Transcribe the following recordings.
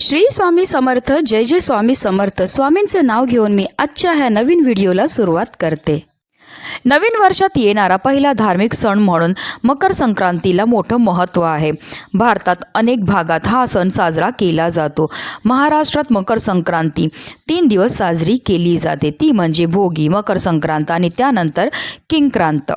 श्री स्वामी समर्थ जय जय स्वामी समर्थ. स्वामींचे नाव घेऊन मी आजच्या ह्या नवीन व्हिडिओला सुरुवात करते. नवीन वर्षात येणारा पहिला धार्मिक सण म्हणून मकर संक्रांतीला मोठं महत्त्व आहे. भारतात अनेक भागात हा सण साजरा केला जातो. महाराष्ट्रात मकर संक्रांती तीन दिवस साजरी केली जाते. ती म्हणजे भोगी मकर संक्रांत आणि त्यानंतर किंक्रांत.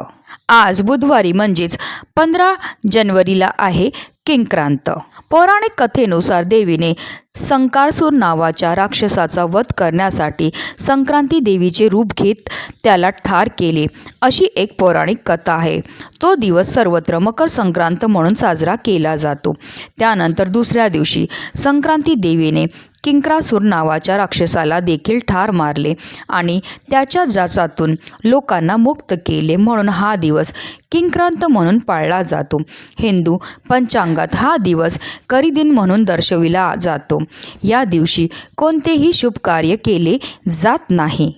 आज बुधवारी म्हणजेच पंधरा जानेवारीला आहे. किंक्रांत पौराणिक कथेनुसार देवीने संकारसूर नावाच्या राक्षसाचा वध करण्यासाठी संक्रांती देवीचे रूप घेत त्याला ठार केले. अशी एक पौराणिक कथा आहे. तो दिवस सर्वत्र मकर संक्रांत म्हणून साजरा केला जातो. त्यानंतर दुसऱ्या दिवशी संक्रांती देवीने किंक्रासूर नावाच्या राक्षसाला देखील ठार मारले आणि त्याच्या जाचातून लोकांना मुक्त केले म्हणून हा दिवस किंक्रांत म्हणून पाळला जातो. हिंदू पंचांगात हा दिवस करिदिन म्हणून दर्शविला जातो. या दिवशी कोणतेही शुभ कार्य केले जात नाही.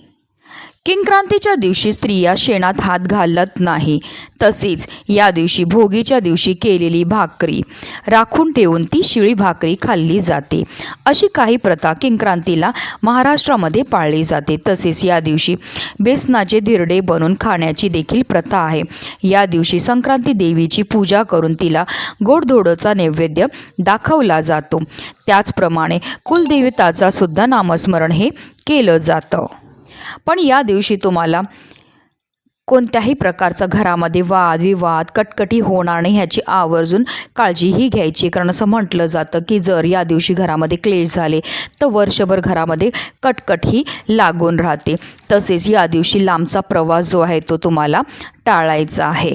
किंक्रांतीच्या दिवशी स्त्रिया शेणात हात घालत नाही. तसेच या दिवशी भोगीच्या दिवशी केलेली भाकरी. राखून ठेवून ती शिळी भाकरी खाल्ली जाते. अशी काही प्रथा किंक्रांतीला महाराष्ट्रामध्ये पाळली जाते. तसेच या दिवशी बेसनाचे धिरडे बनवून खाण्याची देखील प्रथा आहे. या दिवशी संक्रांती देवीची पूजा करून तिला गोडधोडचा नैवेद्य दाखवला जातो. त्याचप्रमाणे कुलदेवताचा सुद्धा नामस्मरण हे केलं जातं. पण या दिवशी तुम्हाला कोणत्याही प्रकारचा घरामध्ये वाद विवाद कटकटी होणार नाही ह्याची आवर्जून काळजीही घ्यायची. कारण असं म्हटलं जातं की जर या दिवशी घरामध्ये क्लेश झाले तर वर्षभर घरामध्ये कटकट ही लागून राहते. तसेच या दिवशी लांबचा प्रवास जो आहे तो तुम्हाला टाळायचा आहे.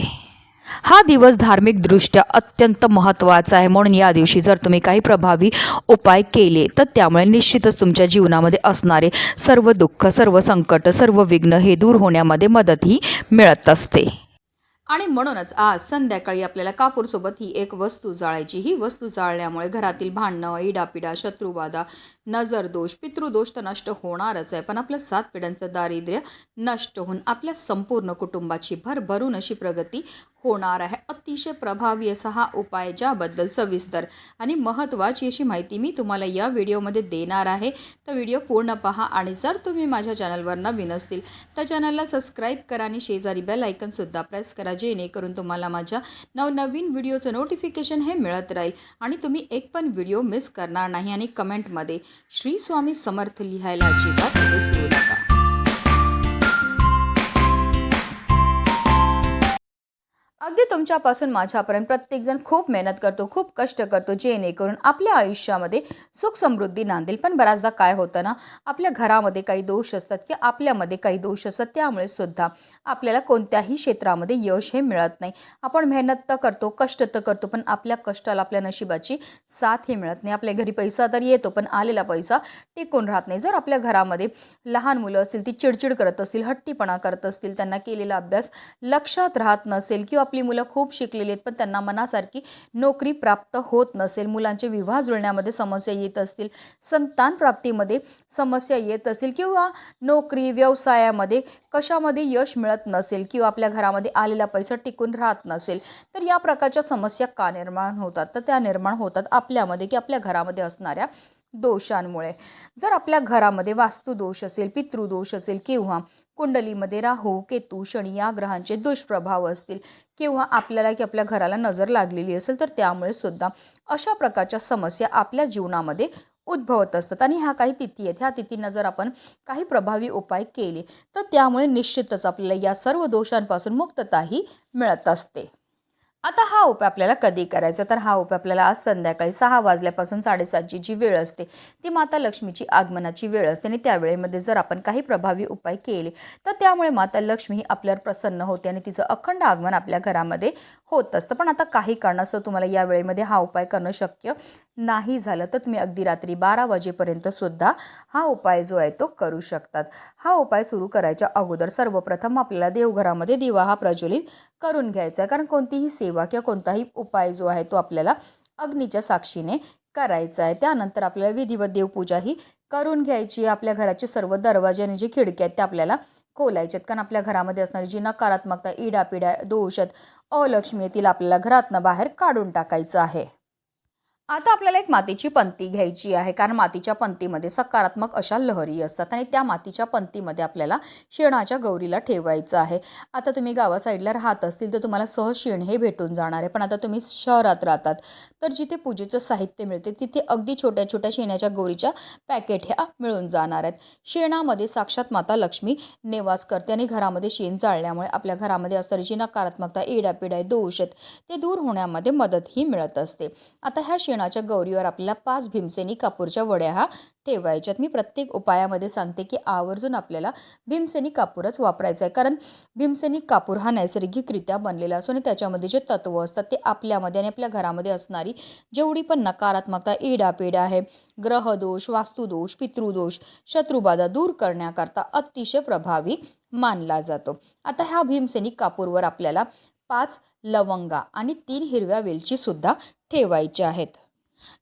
हा दिवस धार्मिकदृष्ट्या अत्यंत महत्त्वाचा आहे. म्हणून या दिवशी जर तुम्ही काही प्रभावी उपाय केले तर त्यामुळे निश्चितच तुमच्या जीवनामध्ये असणारे सर्व दुःख सर्व संकट सर्व विघ्न हे दूर होण्यामध्ये मदतही मिळत असते. आणि म्हणूनच आज संध्याकाळी आपल्याला कापूरसोबत ही एक वस्तू जाळायची. ही वस्तू जाळल्यामुळे घरातील भांडणं इडापिडा शत्रुबाधा नजरदोष पितृदोष तर नष्ट होणारच आहे. पण आपल्या सात पिढ्यांचं दारिद्र्य नष्ट होऊन आपल्या संपूर्ण कुटुंबाची भरभरून अशी प्रगती होणार आहे. अतिशय प्रभावी असा हा उपाय ज्याबद्दल सविस्तर आणि महत्त्वाची अशी माहिती मी तुम्हाला या व्हिडिओमध्ये देणार आहे. तर व्हिडिओ पूर्ण पहा आणि जर तुम्ही माझ्या चॅनलवर नवीन असतील तर चॅनलला सबस्क्राईब करा आणि शेजारी बेल ऐकनसुद्धा प्रेस करा जेणेकरून तुम्हाला माझ्या नवनवीन व्हिडिओचं नोटिफिकेशन हे मिळत राहील आणि तुम्ही एक पण व्हिडिओ मिस करणार नाही आणि कमेंटमध्ये श्री स्वामी समर्थ लिहायला अजिबात विसरू नका. अगदी तुमच्यापासून माझ्यापर्यंत प्रत्येकजण खूप मेहनत करतो खूप कष्ट करतो जेणेकरून आपल्या आयुष्यामध्ये सुख समृद्धी नांदेल. पण बऱ्याचदा काय होतं ना आपल्या घरामध्ये काही दोष असतात किंवा आपल्यामध्ये काही दोष असतात त्यामुळे सुद्धा आपल्याला कोणत्याही क्षेत्रामध्ये यश हे मिळत नाही. आपण मेहनत तर करतो कष्ट तर करतो पण आपल्या कष्टाला आपल्या नशिबाची साथ हे मिळत नाही. आपल्या घरी पैसा तर येतो पण आलेला पैसा टिकून राहत नाही. जर आपल्या घरामध्ये लहान मुलं असतील ती चिडचिड करत असतील हट्टीपणा करत असतील त्यांना केलेला अभ्यास लक्षात राहत नसेल किंवा आपली मुलं खूप शिकलेली आहेत पण त्यांना मनासारखी नोकरी प्राप्त होत नसेल. मुलांचे विवाह जुळण्यामध्ये समस्या येत असतील संतान प्राप्तीमध्ये समस्या येत असतील किंवा नोकरी व्यवसायामध्ये कशामध्ये यश मिळत नसेल किंवा आपल्या घरामध्ये आलेला पैसा टिकून राहत नसेल तर या प्रकारच्या समस्या का निर्माण होतात? तर त्या निर्माण होतात आपल्यामध्ये की आपल्या घरामध्ये असणाऱ्या दोषांमुळे. जर आपल्या घरामध्ये वास्तुदोष असेल पितृदोष असेल किंवा कुंडलीमध्ये राहू केतू शनी या ग्रहांचे दुष्प्रभाव असतील किंवा आपल्याला की आपल्या घराला नजर लागलेली असेल तर त्यामुळे सुद्धा अशा प्रकारच्या समस्या आपल्या जीवनामध्ये उद्भवत असतात. आणि ह्या काही तिथी आहेत. ह्या तिथींना जर आपण काही प्रभावी उपाय केले तर त्यामुळे निश्चितच आपल्याला या सर्व दोषांपासून मुक्तताही मिळत असते. आता हा उपाय आपल्याला कधी करायचा? तर हा उपाय आपल्याला आज संध्याकाळी सहा वाजल्यापासून साडेसातची जी वेळ असते ती माता लक्ष्मीची आगमनाची वेळ असते. आणि त्या वेळेमध्ये जर आपण काही प्रभावी उपाय केले तर त्यामुळे माता लक्ष्मी ही आपल्यावर प्रसन्न होते आणि तिचं अखंड आगमन आपल्या घरामध्ये होत असतं. पण आता काही कारणास्तव तुम्हाला या वेळेमध्ये हा उपाय करणं शक्य नाही झालं तर तुम्ही अगदी रात्री बारा वाजेपर्यंत सुद्धा हा उपाय जो आहे तो करू शकतात. हा उपाय सुरू करायच्या अगोदर सर्वप्रथम आपल्याला देवघरामध्ये दिवा हा प्रज्वलित करून घ्यायचा आहे. कारण कोणतीही सेवा किंवा कोणताही उपाय जो आहे तो आपल्याला अग्नीच्या साक्षीने करायचा आहे. त्यानंतर आपल्याला विधिवत देवपूजा ही करून घ्यायची आहे. आपल्या घराचे सर्व दरवाजे आणि जे खिडक्या आहेत त्या आपल्याला खोलायचे आहेत. कारण आपल्या घरामध्ये असणारी जी नकारात्मकता इडापिडा दोष आहेत अलक्ष्मी आहे तिला आपल्याला घरातनं बाहेर काढून टाकायचं आहे. आता आपल्याला एक मातीची पंती घ्यायची आहे कारण मातीच्या पंतीमध्ये सकारात्मक अशा लहरी असतात आणि त्या मातीच्या पंतीमध्ये आपल्याला शेणाच्या गौरीला ठेवायचं आहे. आता तुम्ही गावा साईडला राहत असतील तर तुम्हाला सहज शेण हे भेटून जाणार आहे. पण आता तुम्ही शहरात राहतात तर जिथे पूजेचं साहित्य मिळते तिथे अगदी छोट्या छोट्या शेणाच्या गौरीच्या पॅकेट ह्या मिळून जाणार आहेत. शेणामध्ये साक्षात माता लक्ष्मी निवास करते आणि घरामध्ये शेण जाळल्यामुळे आपल्या घरामध्ये असणारी जी नकारात्मकता येडापिडा दोष आहेत ते दूर होण्यामध्ये मदतही मिळत असते. आता ह्या शेण शेणाच्या गौरीवर आपल्याला पाच भीमसेनी कापूरच्या वड्या हा ठेवायच्यात मी प्रत्येक उपायामध्ये सांगते की आवर्जून आपल्याला भीमसेनी कापूरच वापरायचा आहे. कारण भीमसेनी कापूर हा नैसर्गिकरित्या बनलेला असून त्याच्यामध्ये जे तत्व असतात ते आपल्यामध्ये आणि आपल्या घरामध्ये असणारी जेवढी पण नकारात्मकता इडापिडा आहे ग्रहदोष वास्तुदोष पितृदोष शत्रुबाधा दूर करण्याकरता अतिशय प्रभावी मानला जातो. आता ह्या भीमसेनी कापूरवर आपल्याला पाच लवंगा आणि तीन हिरव्या वेलची सुद्धा ठेवायच्या आहेत.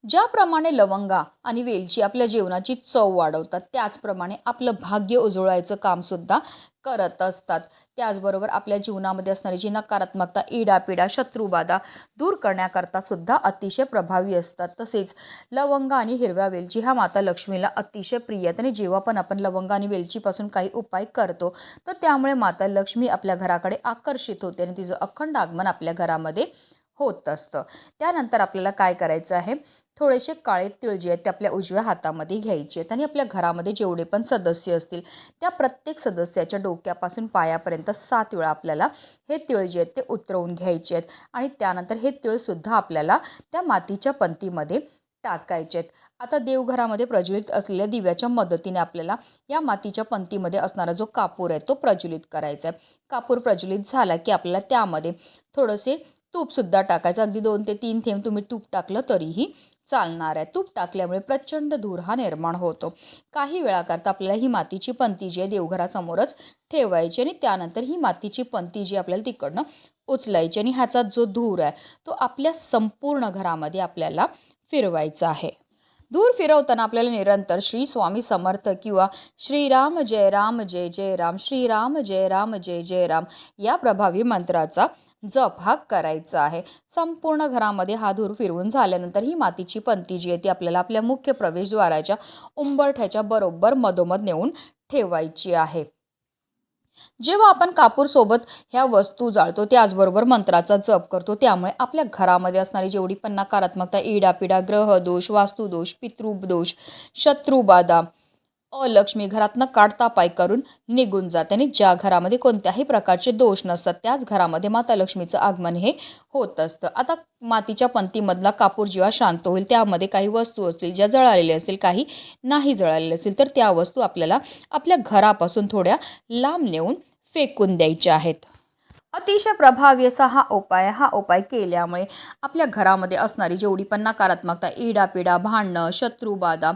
ज्याप्रमाणे लवंगा आणि वेलची आपल्या जेवणाची चव वाढवतात त्याचप्रमाणे आपलं भाग्य उजळायचं कामसुद्धा करत असतात. त्याचबरोबर आपल्या जीवनामध्ये असणारी जी नकारात्मकता इडापिडा शत्रुबाधा दूर करण्याकरता सुद्धा अतिशय प्रभावी असतात. तसेच लवंगा आणि हिरव्या वेलची ह्या माता लक्ष्मीला अतिशय प्रिय आहेत आणि जेव्हा पण आपण लवंगा आणि वेलचीपासून काही उपाय करतो तर त्यामुळे माता लक्ष्मी आपल्या घराकडे आकर्षित होते आणि तिचं अखंड आगमन आपल्या घरामध्ये होत असतं. त्यानंतर आपल्याला काय करायचं आहे? थोडेसे काळे तिळ जे आहेत ते आपल्या उजव्या हातामध्ये घ्यायचे आहेत आणि आपल्या घरामध्ये जेवढे पण सदस्य असतील त्या प्रत्येक सदस्याच्या डोक्यापासून पायापर्यंत सात वेळा आपल्याला हे तिळ जे आहेत ते उतरवून घ्यायचे आहेत आणि त्यानंतर हे तिळसुद्धा आपल्याला त्या मातीच्या पंतीमध्ये टाकायचे आहेत. आता देवघरामध्ये प्रज्वलित असलेल्या दिव्याच्या मदतीने आपल्याला या मातीच्या पंतीमध्ये असणारा जो कापूर आहे तो प्रज्वलित करायचा आहे. कापूर प्रज्वलित झाला की आपल्याला त्यामध्ये थोडंसे तूपसुद्धा टाकायचं. अगदी दोन ते तीन थेंब तुम्ही तूप टाकलं तरीही चालणार आहे. तूप टाकल्यामुळे प्रचंड धूर हा निर्माण होतो. काही वेळाकरता आपल्याला ही मातीची पंती जी आहे देवघरासमोरच ठेवायची आणि त्यानंतर ही मातीची पंती जी आपल्याला तिकडनं उचलायची आणि ह्याचा जो धूर आहे तो आपल्या संपूर्ण घरामध्ये आपल्याला फिरवायचा आहे. दूर फिरवताना आपल्याला निरंतर श्री स्वामी समर्थ किंवा श्रीराम जय राम जय जय राम श्रीराम जय राम जय जय राम या प्रभावी मंत्राचा जप हा करायचा आहे. संपूर्ण घरामध्ये हा धूर फिरवून झाल्यानंतर ही मातीची पंती जी आहे ती आपल्याला आपल्या मुख्य प्रवेशद्वाराच्या उंबरठ्याच्या बरोबर मधोमध नेऊन ठेवायची आहे. जेव्हा आपण कापूर सोबत ह्या वस्तू जाळतो त्याचबरोबर मंत्राचा जप करतो त्यामुळे आपल्या घरामध्ये असणारी जेवढी पण नकारात्मकता इडापिडा ग्रहदोष वास्तुदोष पितृदोष शत्रुबाधा अलक्ष्मी घरातनं काढता पाय करून निघून जाते आणि ज्या घरामध्ये कोणत्याही प्रकारचे दोष नसतात त्याच घरामध्ये माता लक्ष्मीचं आगमन हे होत असतं. आता मातीच्या पंतीमधला कापूर जेव्हा शांत होईल त्यामध्ये काही वस्तू असतील ज्या जळालेल्या असतील काही नाही जळालेल्या असतील तर त्या वस्तू आपल्याला आपल्या घरापासून थोड्या लांब नेऊन फेकून द्यायच्या आहेत. अतिशय प्रभावी असा हा उपाय हा उपाय केल्यामुळे आपल्या घरामध्ये असणारी जेवढी पण नकारात्मकता इडापिडा भांडणं शत्रुबाधा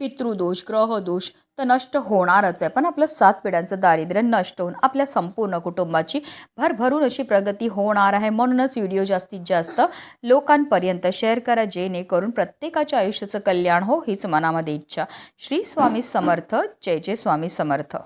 पितृदोष ग्रहदोष तर नष्ट होणारच आहे. पण आपलं सात पिढ्यांचं दारिद्र्य नष्ट होऊन आपल्या संपूर्ण कुटुंबाची भरभरून अशी प्रगती होणार आहे. म्हणूनच व्हिडिओ जास्तीत जास्त लोकांपर्यंत शेअर करा जेणेकरून प्रत्येकाच्या आयुष्याचं कल्याण हो हीच मनामध्ये इच्छा. श्री स्वामी समर्थ. जय जय स्वामी समर्थ.